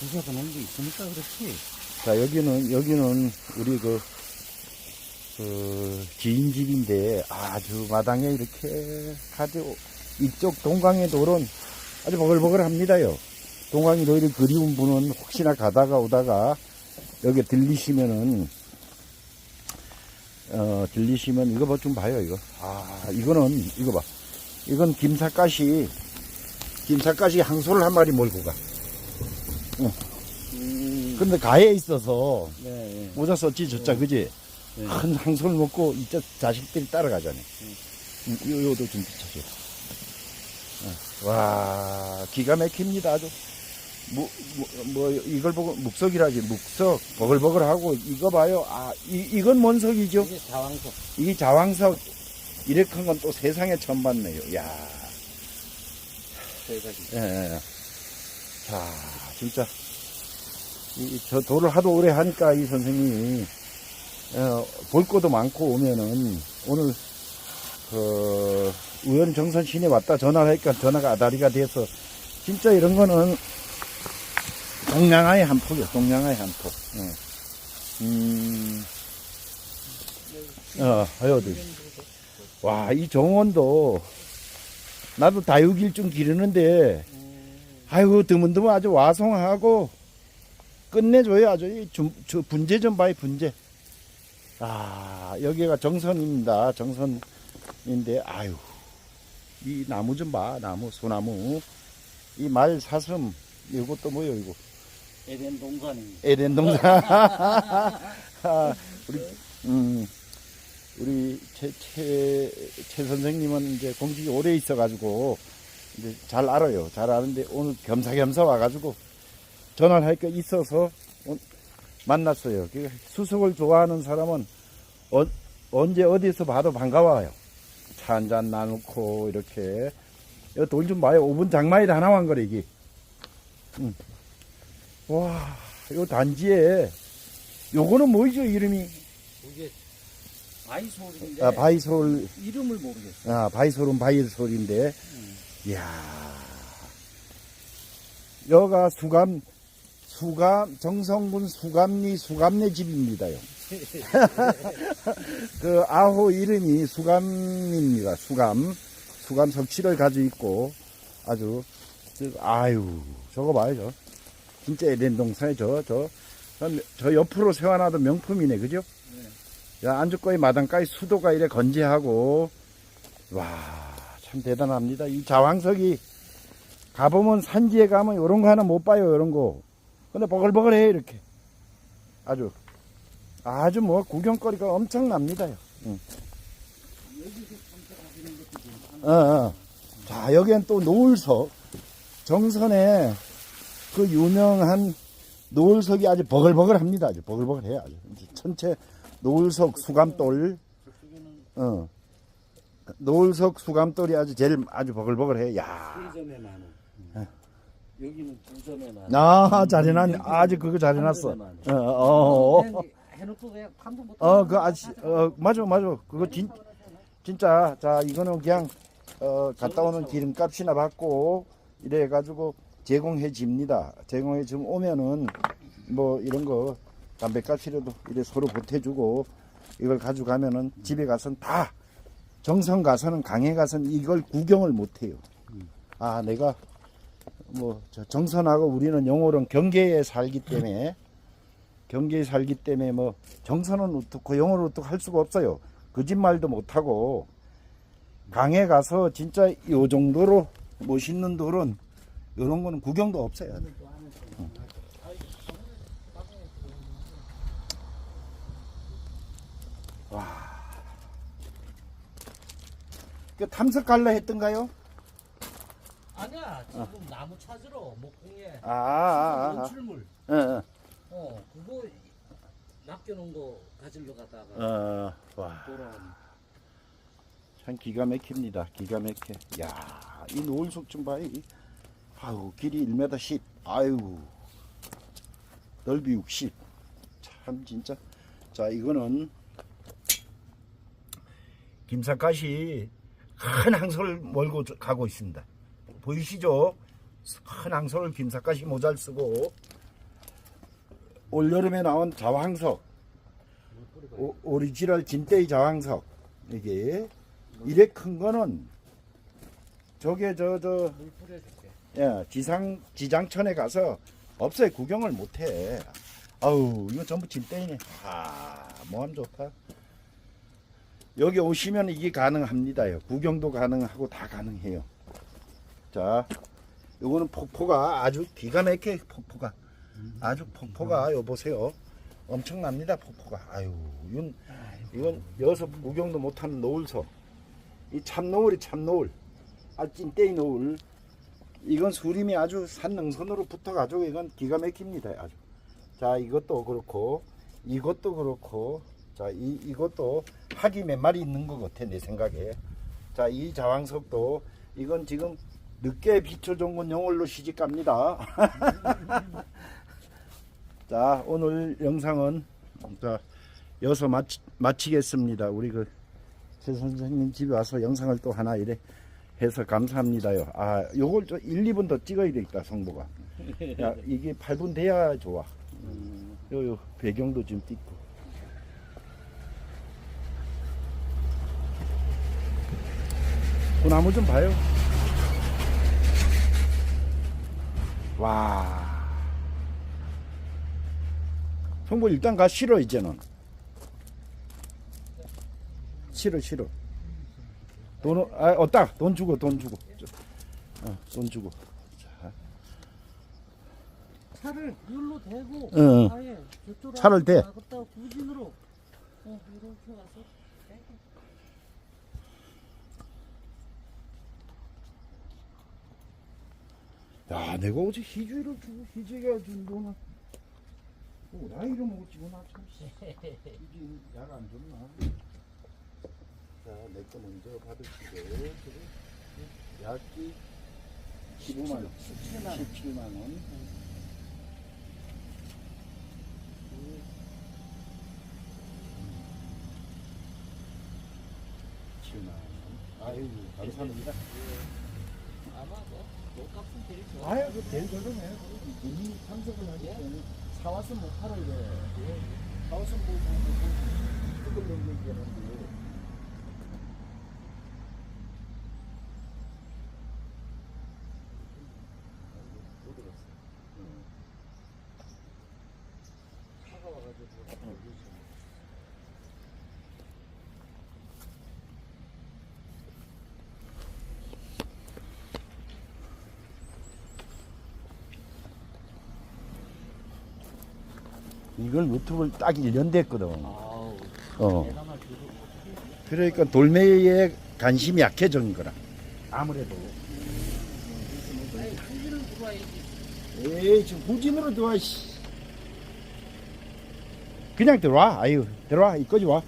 부셔서 놓은 게 있으니까 그렇지. 자, 여기는, 여기는 우리 그, 그, 지인 집인데 아주 마당에 이렇게 아주 이쪽 동강의 돌은 아주 버글버글 합니다요. 동강의 돌이 그리운 분은 혹시나 가다가 오다가 여기 들리시면은, 어, 들리시면 이거 뭐좀 봐요, 이거. 아, 이거는, 이거 봐. 이건 김삿갓이, 김삿갓이 항소를 한 마리 몰고 가. 음, 근데 가에 있어서 네, 네. 모자 썼지 줬자 그지? 네. 큰 항소를 먹고 이제 자식들이 따라가잖아. 음, 요 요도 좀 비춰줘. 어. 와 기가 막힙니다 아주. 뭐, 뭐, 뭐 이걸 보고 묵석이라지 묵석 버글버글하고 이거 봐요. 아 이, 이건 뭔 석이죠? 이게 자왕석. 이게 자왕석 이렇게 한 건 또 세상에 처음 봤네요. 야, 저희가 예, 예. 예. 자 진짜 이, 이- 저 돌을 하도 오래 하니까 이 선생님이 어, 볼 것도 많고 오면은 오늘 그 우연 정선 시내 왔다 전화를 하니까 전화가 아다리가 돼서 진짜 이런 거는 동양화의 한 폭이요 동양화의 한 폭. 예. 음, 어, 하여도 와, 이 정원도 나도 다육일 좀 기르는데 아이고 드문드문 아주 와송하고 끝내줘요 아주. 이 좀- 저 분재 좀 봐요 분재. 아 여기가 정선입니다. 정선인데 아유. 이 나무 좀 봐 나무 소나무. 이 말 사슴 이것도 뭐요 이거? 에덴 동산이. 에덴 동산. 아, 우리 음 우리 최, 최, 최 선생님은 이제 공직이 오래 있어가지고 이제 잘 알아요. 잘 아는데 오늘 겸사겸사 와가지고 전화를 할 게 있어서 오- 만났어요. 그 수석을 좋아하는 사람은 어, 언제 어디서 봐도 반가워요. 차 한 잔 나누고 이렇게 돈 좀 봐요. 5분 장마일 하나 왕 거래 이게. 음. 와, 요 단지에 요거는 뭐죠 이름이? 이게 바이솔인데 아, 바이솔 이름을 모르겠어. 아, 바이솔은 바이솔인데, 이야. 여가 수감, 수감, 정성군 수감리, 수감내 집입니다요. 그 아호 이름이 수감입니다. 수감. 수감 석치를 가지고 있고, 아주, 저, 아유, 저거 봐요, 저. 진짜 에덴 동산에 저, 저, 저, 저 옆으로 세워놔도 명품이네, 그죠? 야, 안주거의 마당가의 수도가 이래 건재하고, 와, 참 대단합니다. 이 자왕석이 가보면 산지에 가면 이런 거 하나 못 봐요, 이런 거. 근데 버글버글해, 이렇게. 아주, 아주 뭐 구경거리가 엄청납니다요. 응. 어, 어. 자, 여기엔 또 노을석. 정선에 그 유명한 노을석이 아주 버글버글합니다. 아주 버글버글해요. 아주. 전체 노을석 수감돌. 어. 노을석 수감돌이 아주 제일 아주 버글버글해. 야. 두 점에 만 원. 네. 여기는 두 점에 만 원. 아, 잘해놨네. 아주 그거 잘해놨어. 한 어, 어, 어. 그냥 해놓고 그냥 판도 못. 어, 그 아지, 어, 맞아, 맞아. 그거 진, 진짜, 자, 이거는 그냥, 어, 갔다 오는 기름값이나 받고, 이래가지고 제공해 줍니다. 제공해 주면 오면은, 뭐, 이런 거, 담배값이라도 이래 서로 보태주고, 이걸 가져가면은 집에 가서는 다, 정성 가서는 강에 가서는 이걸 구경을 못해요. 아, 내가, 뭐, 저 정선하고 우리는 영어로는 경계에 살기 때문에, 경계에 살기 때문에 뭐 정선은 어떻고 영어를 어떻고 할 수가 없어요. 거짓말도 못하고 강에 가서 진짜 요 정도로 멋있는 돌은 이런 거는 구경도 없어요. 응. 와. 그 탐석 갈라 했던가요? 아니야 지금 나무 찾으러 목공에 아, 아, 아, 연출물. 아. 어, 어 그거 낚여놓은 거 가지러 가다가 어, 어, 와. 돌아온. 참 기가 막힙니다. 기가 막혀. 야, 이 노을석 좀 봐요. 이. 아유, 길이 1m 10. 아유, 넓이 60. 참 진짜. 자, 이거는 김삿갓이 큰 항소를 몰고 저- 가고 있습니다. 보이시죠? 큰 항소를 김삿갓이 모자를 쓰고 올여름에 나온 자황석 오, 오리지널 진떼이 자황석 이게 이래 큰 거는 저게 저저물 뿌려줄게. 예, 지상 지장천에 가서 없어요 구경을 못해. 아우 이거 전부 진떼이네. 아 모함 좋다. 여기 오시면 이게 가능합니다요. 구경도 가능하고 다 가능해요. 자, 요거는 폭포가 아주 기가 막혀 폭포가 아주 폭포가 요 보세요. 엄청납니다 폭포가. 아유 이건 이건 여기서 구경도 못하는 노을서. 이 참노을이 참노을. 아 찐떼이 노을. 이건 수림이 아주 산능선으로 붙어가지고 이건 기가 막힙니다 아주. 자 이것도 그렇고 이것도 그렇고 자 이, 이것도 학이 몇 마리 있는 것 같아 내 생각에. 자 이 자왕석도 이건 지금 늦게 비초종군 영월로 시집 갑니다. 자 오늘 영상은 자 여기서 마치, 마치겠습니다. 우리 그 최 선생님 집에 와서 영상을 또 하나 이래 해서 감사합니다요. 아 요걸 좀 1, 2분 더 찍어야 되겠다 성보가. 야 이게 8분 돼야 좋아. 요 요 배경도 좀 띄고. 그 나무 좀 봐요. 와. 성보 일단 가 싫어 이제는. 싫어 싫어. 돈 아, 없다. 돈 주고 돈 주고. 어, 돈 주고. 자, 차를 여기로 대고 응, 응. 차를 대. 구진으로 어, 이렇게 와서 대고. 야, 내가 어제 희주이를 주고 희주이가 준 돈은 어, 나 이름 먹었지 나 참. 희주 약안 줬나? 자, 내 거 먼저 받으시고 약기 15만 원, 17만 원, 17만 원. 칠만 원. 아유, 감사합니다. 좋 아. 아유, 그 제일 저렴해. 이미 참석을 하기 때문에 사와서 못 팔아 이래. 사와서 뭐, 뭐, 뭐, 뭐, 뜯어 먹는 게 있는데. 차가 와가지고. 이걸 유튜브를 딱 1년 됐거든. 어. 그러니까 돌매에 관심이 약해진 거라. 아무래도. 에이, 지금 후진으로 들어와, 씨. 그냥 들어와. 아유, 들어와. 이거지 와.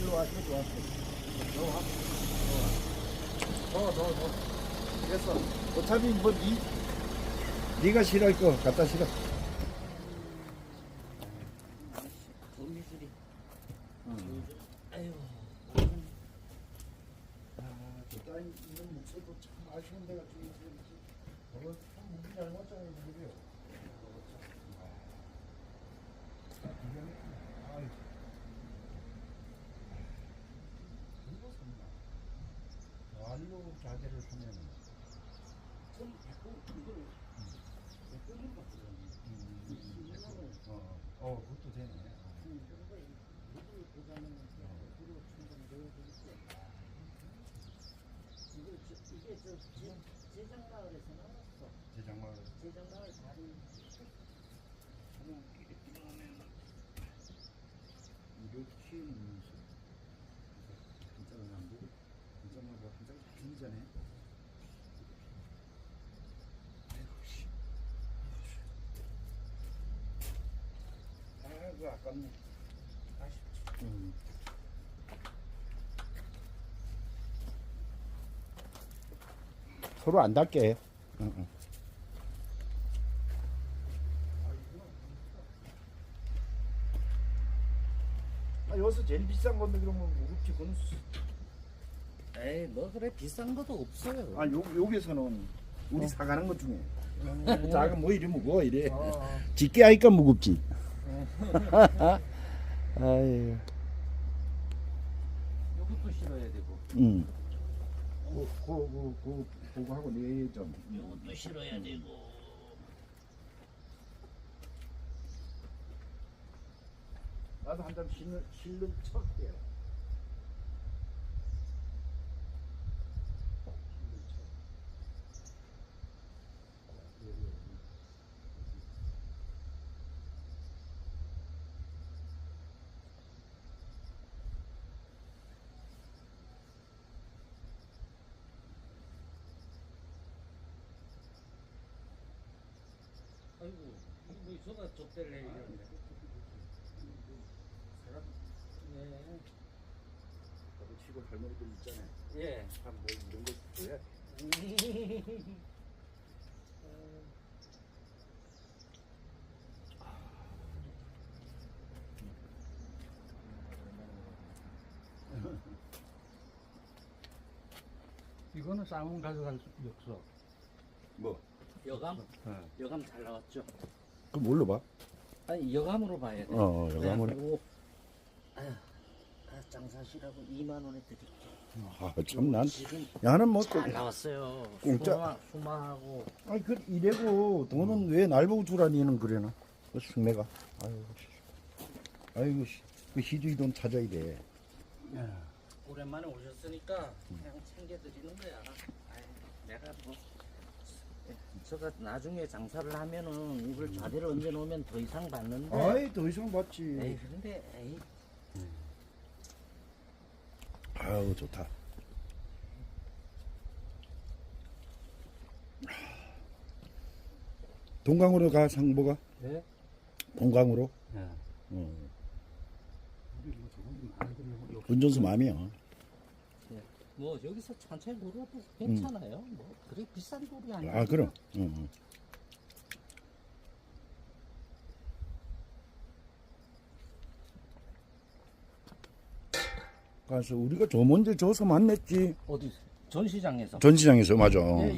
들어와, 이거지 와. 들어와. 더, 더, 더. 됐어. 어차피 뭐, 니, 니가 싫어할 거 갖다 싫어. 돈 미술이. 아유. 아, 저 따위 이런 목소리도 참 아쉬운 데가 좀 있어요. 저거 참 무기 잘못 정해서 그래요. 완로 자재를 하면 좀 자꾸 이걸 끊는 거 같아요. 어, 어, 그것도 되네. 이게 저 제장마을에서는 없어. 제장마을 제장마을 다리 이렇게 있는 한짝은 안 보고 한짝만 봐 한짝이 굉장해. 아이고 아깝네. 아쉽지. 음. 서로 안 닿게. 응, 응. 아, 여기서 제일 비싼 건데 그러면 무겁지 그는 에이 뭐 그래 비싼 것도 없어요. 아 요, 여기서는 우리 사가는 것 중에 작은 뭐 이리 무거워 이래. 어. 집게 하니까 무겁지. 아유, 요것도 실어야 되고 응. 그, 그, 그, 그, 그거 하고 네 좀. 요것도 실어야 되고 나도 한 잔 실는 실는 척해요. 아이고 뭐 저가 좁대를 내리는데 네. 나도 시골 할머니들 있잖아요. 예. 참뭐 이런 거 왜? 이거는 쌍문 가져갈 수 없어. 뭐? 여감? 네. 여감 잘 나왔죠? 그 뭘로 봐? 아니 여감으로 봐야 돼. 어, 여감으로. 그래가지고, 아휴, 아, 장사시라고 2만 원에 드릴게. 아, 참 난. 지금 야는 뭐 또. 잘 나왔어요. 공짜- 수마, 수마하고 아니 그 이래고 돈은 왜날 보고 주라니는 그래나? 그. 씨. 아이고 씨. 그 희주이 돈 찾아야 돼. 예. 오랜만에 오셨으니까 그냥 챙겨드리는 거야. 아이, 내가 뭐 저가 나중에 장사를 하면은 이걸 좌대를 얹어 놓으면 더 이상 받는데. 아이 더 이상 받지. 에이 근데 에이 아우 좋다. 동강으로 가 상보가 네? 동강으로. 예. 어. 우리 뭐 욕- 운전수 마음이야. 뭐 여기서 천천히 걸어도 괜찮아요. 뭐 그리 비싼 돈이 아니야. 아 그럼. 응, 응. 가서 우리가 저 먼저 줘서 만났지 어디 전시장에서. 전시장에서 맞아. 예,